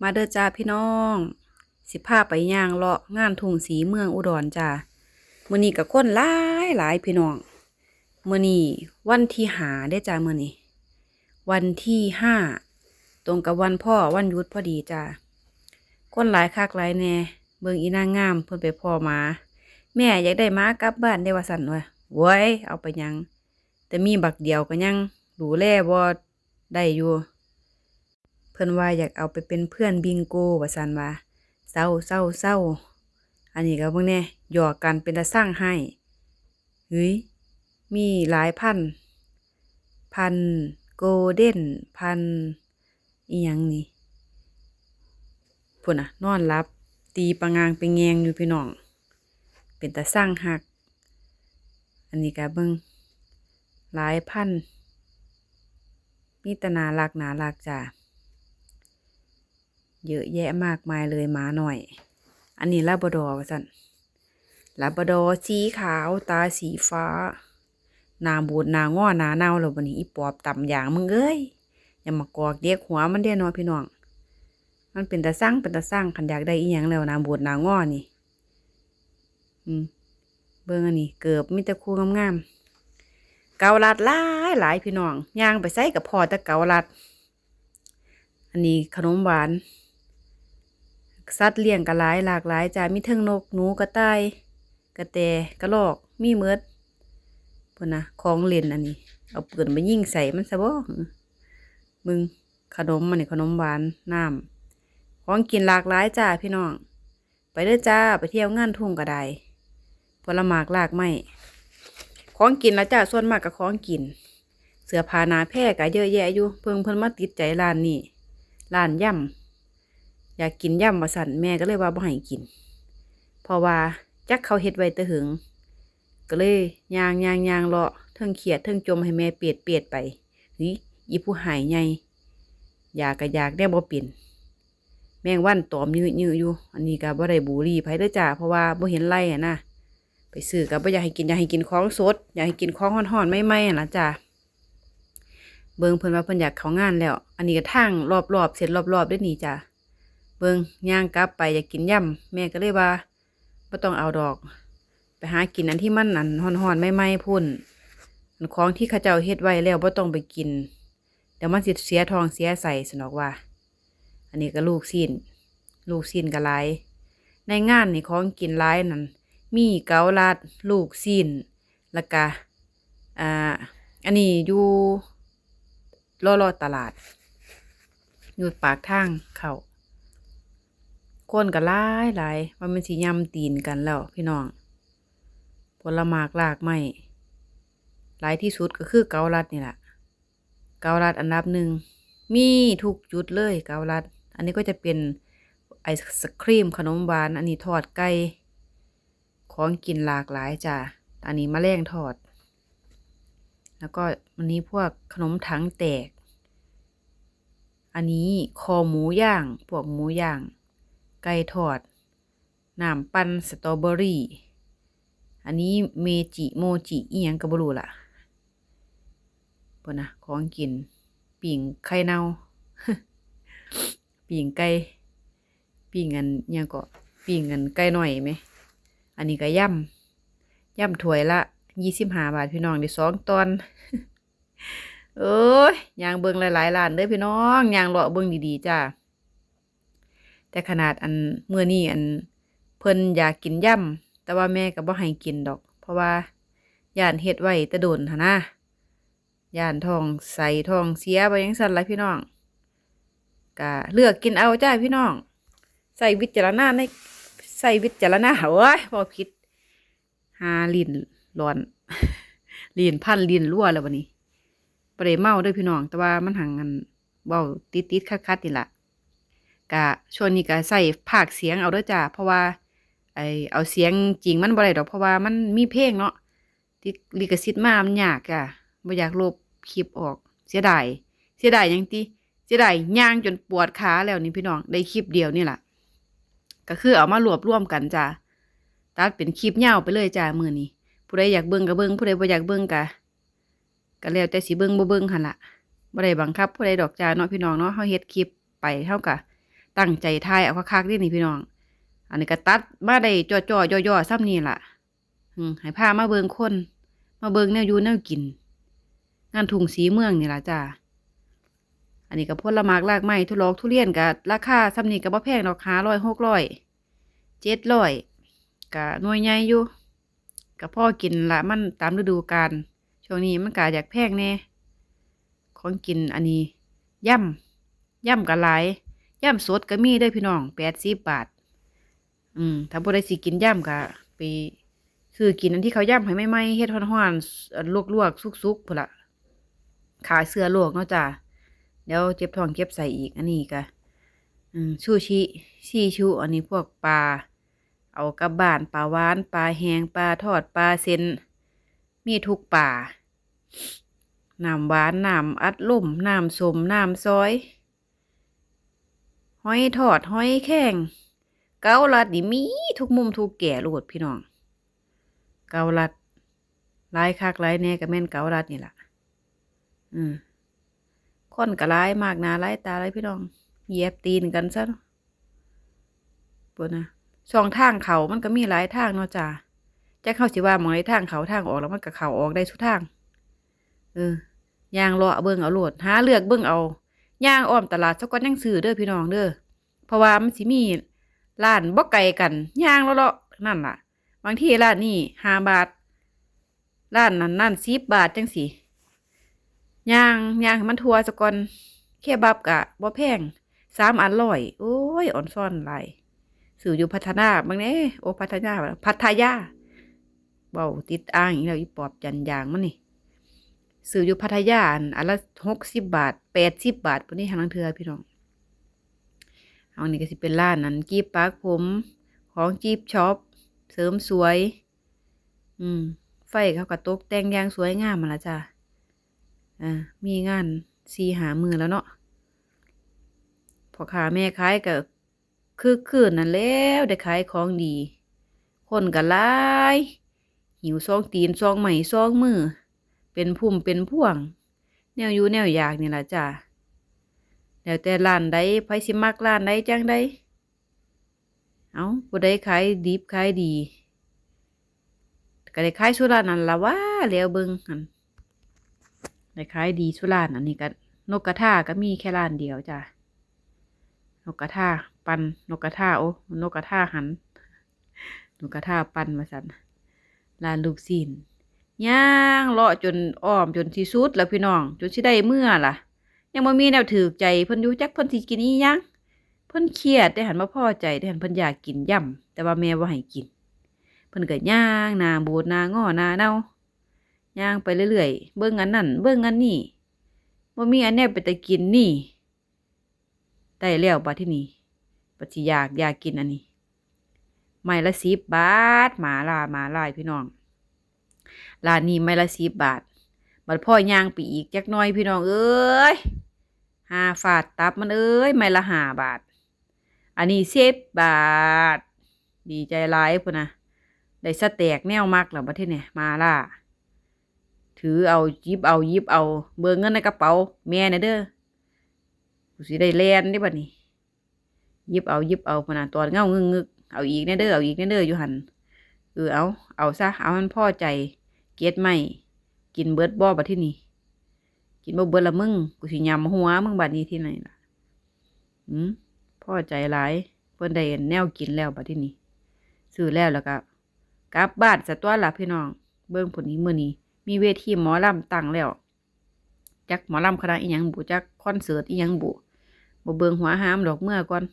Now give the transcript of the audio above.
มาเด้อจ้าพี่น้อง สิพาไปย่างเลาะงานทุ่งสีเมืองอุดรจ้ามื้อนี้ก็คนหลายหลายพี่น้องมื้อนี้วันที่หาได้จ้ามื้อนี้วันที่ห้าตรงกับวันพ่อวันยุดพอดีจ้าคนหลายคักหลายแน่เบิ่งอีนางงามเพิ่นไปพ่อมา แม่อยากได้หมากลับบ้านได้ว่าสั่นว่าโว้ยเอาไปยัง แต่มีบักเดียวก็ยังดูแลบ่ได้อยู่ พิ่นว่าอยากเอาไปเป็นเพื่อนบิงโกว่าซั่นว่าเศร้าเศร้าเศร้าอันนี้ก็เบิ่งแน่หยอกกันเป็นตาสร้างให้เฮ้ยมีหลายพัน พันโกลเด้นพันอีหยังนี่พุ่นน่ะ นอนหลับ ตีประงางไปแงงอยู่พี่น้อง เป็นตาสร้างหัก อันนี้ก็เบิ่งหลายพันมีแตนารักนารักจ้ะ เยอะแยะมากมายเลยหมาหน่อย อันนี้ลาบดอร์ว่าสันลาบดอร์สีขาวตาสีฟ้าหนาบูดหนาง้อหนาเน่าแล้วบันนี้อีปอบต่ำอย่างมึงเอ้ยอย่ามากอกเด็กหัวมันเด้อเนาะพี่น้อง มันเป็นตาสร้างเป็นตาสร้างขันอยากได้อีหยังแล้วหนาบูดหนาง้อนี่ อืมเบิ่งอันนี้เกือบมีแต่คู่งามๆเกาลัดหลายหลายพี่น้องย่างไปใส่กับพอต่เกาลัด อันนี้ขนมหวาน สัตว์เลี้ยงก็หลายหลากหลายจ้ามีเทิงนกหนูกระต่ายกระแตกระรอกมีเมืดพุ่นนะของเล่นอันนี้ เอาปืนมายิงใส่มันซะบ่มึงขนมมันนี่ขนมหวานน้ำของกินหลากหลายจ้าพี่น้อง ไปเด้อจ้าไปเที่ยวงานทุ่งก็ได้ผลหมากหลากไม้ของกินแล้วจ้าส่วนมากกับของกิน เสื้อผ้าหนาแพร่ก็เยอะแยะอยู่เพิ่งเพิ่นมาติดใจร้านนี้ร้านย่ำ อยากกินย่ำมาสั่นแม่ก็เลยว่าบ่ให้กิน เพราะว่าจักเขาเฮ็ดไว้ต่หึง ก็เลยยางยางยางเลาะเทิงเขียดเทิงจมให้แม่เปียดเปียดไปหรืออีผู้หายใหญ่อยากก็อยากได้บ่เป็นแมงวันตอมยืดยืดอยู่ อันนี้ก็บ่ได้บุหรี่ไผเด้อจ้าเพราะว่าบ่เห็นไล่อะนะไปซื้อก็บ่อยากให้กินอยากให้กินของสด อยากให้กินของห่อนๆไม่ๆอะล่ะจ้าเบิ่งเพิ่นว่าเพิ่นอยากเข้างานแล้ว อันนี้ก็ทางรอบๆเสร็จรอบๆด้วยนี่จ้ะ เบิงย่างกลับไปอยากกินย่ำแม่ก็เลยว่าบ่ต้องเอาดอก ไปหากินอันที่มันนั่นฮ้อนๆไม่ๆพุ่นอันของที่ขาเจ้าเฮ็ดไว้แล้วบ่ต้องไปกิน เดี๋ยวมันสิเสียทองเสียใส่สนอกว่า อันนี้ก็ลูกสิ้น ลูกสิ้นก็หลาย ในงานนี่ของกินหลายนั่นมีเกาลัดลูกสิ้นแล้วก็อ่าอันนี้อยู่ล่อล่อตลาด อยู่ปากทางเขา คนก็หลายหลายว่ามันสิยำตีนกันแล้วพี่น้อง ผลหมากลากไม้หลายที่สุดก็คือเกาลัดนี่แหละเกาลัดอันดับหนึ่งมีทุกจุดเลยเกาลัด อันนี้ก็จะเป็นไอศครีมขนมหวาน อันนี้ทอดไก่ของกินหลากหลายจ้ะอันนี้มะแรงทอด แล้วก็อันนี้พวกขนมถังแตก อันนี้คอหมูย่างพวกหมูย่าง ก่ทอด น้ำปั่นสตรอเบอรี่ อันนี้เมจิโมจิอีหยังก็บ่รู้ล่ะปนะของกินปิ่งไข่เน่าปิ่งไก่ปิ่งอันอิหยังก็ปิ่งอันไก่หน่อยไหม อันนี้ก็ย่ำย่ำถ้วยละยี่สิบห้าบาทพี่น้องได้สองตอนเอ้ยยางเบิงหลายๆร้านเด้อพี่น้องยางเลาะเบิงดีๆจ้า แต่ขนาดอันเมื่อนี้อันเพิ่นอยากกินย่ำแต่ว่าแม่ก็บ่ให้กินดอก เพราะว่าย่านเฮ็ดไว้ต่โดนหนะย่านทองใส่ทองเสียไปยังสั่นละพี่น้องก็เลือกกินเอาจ้าพี่น้อง ใส่วิจารณาในใส่วิจารณาโอ้ยบ่ผิดหาลินร้อนลินพันลินรั่วแล้ววันนี้บ่ได้เมาด้วยพี่น้อง แต่ว่ามันหังกันเบาติดติดคัดคัดนี่แหละ กะช่วงนี้ก็ใส่ภาคเสียงเอาด้วยจ้าเพราะว่าไอเอาเสียงจริงมันบ่ได้ดอกเพราะว่ามันมีเพลงเนาะที่ลิขสิทธิ์มามันยากจ้ะบ่อยากลบคลิปออกเสียดายเสียดายยังติเสียดายย่างจนปวดขาแล้วนี่พี่น้องได้คลิปเดียวนี่แหละก็คือเอามารวบรวมกันจ้าตัดเป็นคลิปยาวไปเลยจ้ามือนี้ผู้ใดอยากเบิ่งก็เบิ่งผู้ใดบ่อยากเบิ่งก็ก็แล้วแต่สิเบิ่งบ่เบิ่งหั่นล่ะบ่ได้บังคับผู้ใดดอกจ้าเนาะพี่น้องเนาะเฮาเฮ็ดคลิปไปเท่ากับ ตั้งใจทายเอาคักๆด้นี่พี่น้อง อันนี้ก็ตัดมาได้จ่อๆย่อๆซ้ำนี่ล่ะอืมให้พามาเบิงคน มาเบิงแนวยูแนวกิน งานถุงสีเมืองนี่ล่ะจ้าอันนี้ก็ผลไม้รากไม้ทุลอกทุเรียนก็ราคาซ้ำนี่ก็บ่แพงดอกห้าร้อยหกร้อยเจ็ดร้อยก็หน่วยใหญ่อยู่ก็พอกินละมันตามฤดูกาลช่วงนี้มันก็อยากแพงแน่ของกินอันนี้ย่ำย่ำก็หลาย ย่ำสดก็มีเด้พี่น้องแปดสิบบาท อืมถ้าบ่ได้สิกินย่ำก็ไปซื้อกินอันที่เขาย่ำให้ใหม่ๆเฮ็ดฮ้อนๆลวกๆสุกๆพุ่นละขาเสื้อลวกเนาะจ้าเดี๋ยวเจ็บท้องเก็บใส่อีกอันนี้ก็อืมชูชิซีชู อันนี้พวกปลาเอากลับบานปลาหวานปลาแห้งปลาทอดปลาเซนมีทุกป่าน้ำหวานน้ำอัดลุ่มน้ำสมน้ำซอย หอยทอดหอยแข็งเกาลัดนี่มีทุกมุมทุกแก่โลดพี่น้อง เกาลัดหลายคักหลายแน่ก็แม่นเกาลัดนี่ล่ะ อืมคนก็ร้ายมากหนาร้ายตาร้ายพี่น้องเหยียบตีนกันซะปวดนะช่องทางเขามันก็มีหลายทางเนาะจ้าจะเข้าสิว่ามองในทางเขาทางออกแล้วมันก็เขาออกได้ทุกทาง เออ ยางเลาะเบิ่งเอาโลด หาเลือกเบิ่งเอา ย่างอ้อมตลาดสกอนยังซื้อเด้อพี่น้องเด้อเพราะว่ามันสิมีร้านบ่ไกลกันย่างเลาะๆนั่นล่ะ บางทีร้านนี้ห้าบาทร้านนั้นนั่นสิบบาทจังสิย่างย่างให้มันทัวสะก่อนเคบับกะบ่แพงสามอันร้อย โอ้ยอ่อนซ่อนหลายสื่ออยู่พัฒนาบางเน่โอพัฒนาพัทยาเบาติดอ่างอีกแล้วอีปอบจันยางมันนี่ สื่ออยู่พัทยาอันละหกสิบบาทแปดสิบบาทพวกนี้ทางลังเทือพี่น้องเอานี่ก็สิเป็นร้านนั้นกีบปากผม ของจีบช็อปเสริมสวย อืม ไฟเขาก็ตกแต่งอย่างสวยงามมาละจ้าอ่ามีงานสีหามือแล้วเนาะพอขาแม่ขายก็คือคืนนั่นแล้วได้ขายของดี คนก็หลายหิวซองตีนซองใหม่ซองมือ เป็นพุ่มเป็นพ่วง แนวอยู่แนวอยากนี่ล่ะจ้าแล้วแต่ร้านใดไผสิมักร้านใดจังใดเอาบ่ได้ขายดิบขายดี ก็ได้ขายสุรานั่นละว่าแล้วเบิ่งหันได้ขายดีสุรานอันนี้ก็นกกระทาก็มีแค่ร้านเดียวจ้ะนกกระทาปันนกกระทาโอ้นกกระทาหันนกกระทาปันมาสันร้านลูกศิลย่า งเลาะจนอ้อมจนที่สุดแล้วพี่น้อง จนสิได้เมื่อล่ะ ยังบ่มีแนวถือใจเพิ่นอยู่จักเพิ่นสิกินอีหยังเพิ่นเครียดได้หันมาพอใจได้หันเพิ่นอยากกินย่ำแต่ว่าแม่บ่ให้กิน เพิ่นก็ย่างหน้าบูดหน้างอหน้าเน่าย่างไปเรื่อยๆเบิ่งอันนั่นเบิ่งอันนี้บ่มีอันแนบไปแต่กินนี่ได้แล้วบัดที่นี่บัดสิยากอยากกินอันนี้ ไม้ละสิบบาทหมาล่าหมาลายพี่น้อง ร้านนี้ไม้ละสิบบาท บัดพ่อย่างไปอีกจักน้อยพี่น้องเอ้ยหาฝาดตับมันเอ้ยไม้ละหาบาท อันนี้สิบบาท ดีใจหลายพุ่นนะได้สเต็กแนวมักแล้วบัดที่นี่ยมาล่าถือเอายิบเอายิบเอา เบิ่งเงินในกระเป๋า แม่นะเด้อกูสิได้แลนได้บัดนี้ยิบเอายิบเอาพนนะตอนเงางึกงึกเอาอีกแน่เด้อเอาอีกแน่เด้ออยู่หันเออเอาเอาซะเอามันพ่อใจ เก็ดไม่กินเบิดบ่บัดที่นี่กินบ่เบิดละมึงกูสิยำหัวมึงบัดนี้ที่ไหนล่ะอืมพอใจหลายเพิ่นได้แนวกินแล้วบัดที่นี่ซื้อแล้วแล้วก็กลับบ้านซะตัวล่ะพี่น้อง เบิ่งผลนี้มื้อนี้ มีเวทีหมอลำตั้งแล้วจักหมอลำคณะอีหยังบุจักคอนเสิร์ตอีหยังบุบ่เบิงหัวหามดอกเมื่อก่อน